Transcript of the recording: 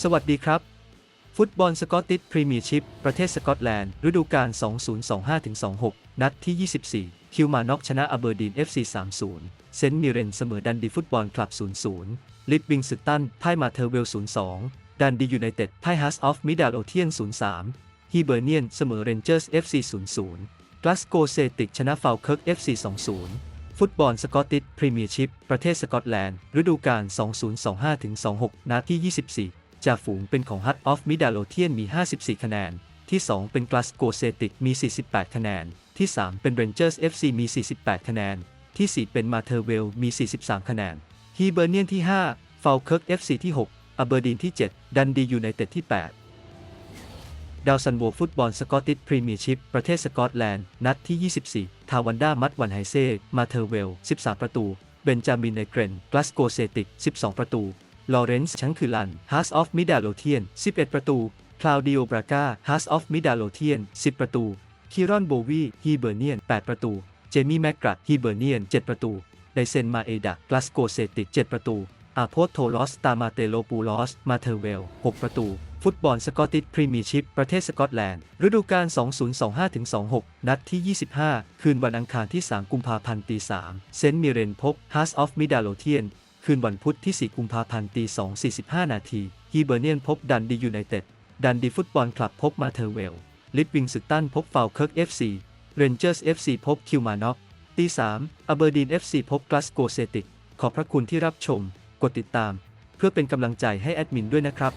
สวัสดีครับ ฟุตบอลสกอตติชพรีเมียร์ชิพประเทศสกอตแลนด์ ฤดูกาล 2025-26 นัดที่ 24 คิวมานอกชนะอเบอร์ดีน FC 3-0 เซนต์มิเรนเสมอดันดีฟุตบอลคลับ 0-0 ลิดวิงสึกตันพ่ายมาเทอร์เวล 0-2 ดันดียูไนเต็ดพ่ายฮัสออฟมิดาโลเทียน 0-3ฮีเบอร์เนียนเสมอเรนเจอร์ส FC 0-0กลาสโกเซติกชนะฟาวเคิร์ก FC 2-0ฟุตบอลสกอตติชพรีเมียร์ชิพประเทศสกอตแลนด์ ฤดูกาล 2025-26นัดที่ 24 จ่าฝูงเป็นของฮัตออฟมิดาโลเทียนมี 54 คะแนน ที่ 2 เป็นกลาสโกเซติกมี 48 คะแนน ที่ 3 เป็นเรนเจอร์ส FC มี 48 คะแนน ที่ 4 เป็นมาเทอร์เวลมี 43 คะแนน ฮีเบอร์เนียนที่5ฟาวเคิร์ก FC ที่ 6 อเบอร์ดีนที่ 7 ดันดียูไนเต็ดที่ 8 ดาวซันโวฟุตบอลสกอตติชพรีเมียร์ชิพประเทศสกอตแลนด์ นัดที่ 24 ทาวันด้ามัดวันไฮเซ่มาเทอร์เวล 13 ประตู เบนจามินเนเกรนกลาสโกเซติก 12 ประตู ลอเรนซ์ชังคือลันฮาร์สออฟมิดาโลเทียน 11 ประตูคลาวดิโอบรากาฮาร์สออฟมิดาโลเทียน 10 ประตูคีรอนโบวีฮีเบอร์เนียน 8 ประตู เจมี่แมกกรัดฮีเบอร์เนียน 7 ประตูไดเซนมาเอดะกลาสโกเซติก 7 ประตู อาโพสโทลอส ตามาเตโลปูลอส มาเทอร์เวล 6 ประตู ฟุตบอลสกอตติชพรีเมียร์ชิพ ประเทศสกอตแลนด์ ฤดูกาล 2025-26 นัดที่ 25 คืนวันอังคารที่ 3 กุมภาพันธ์ตี3เซนต์มิเรนพบฮาร์สออฟมิดาโลเทียน คืนวันพุธที่ 4 กุมภาพันธ์ตี2 45 นาทีฮีเบอร์เนียนพบดันดียูไนเต็ด ดันดีฟุตบอลคลับพบมาเทอร์เวล ลิดวิงสึกตันพบฟาวเคิร์ก FC เรนเจอร์สฟีพบคิวมานอกตี3อเบอร์ดีนฟีพบกลาสโกเซติก ขอบพระคุณที่รับชม กดติดตาม เพื่อเป็นกำลังใจให้แอดมินด้วยนะครับ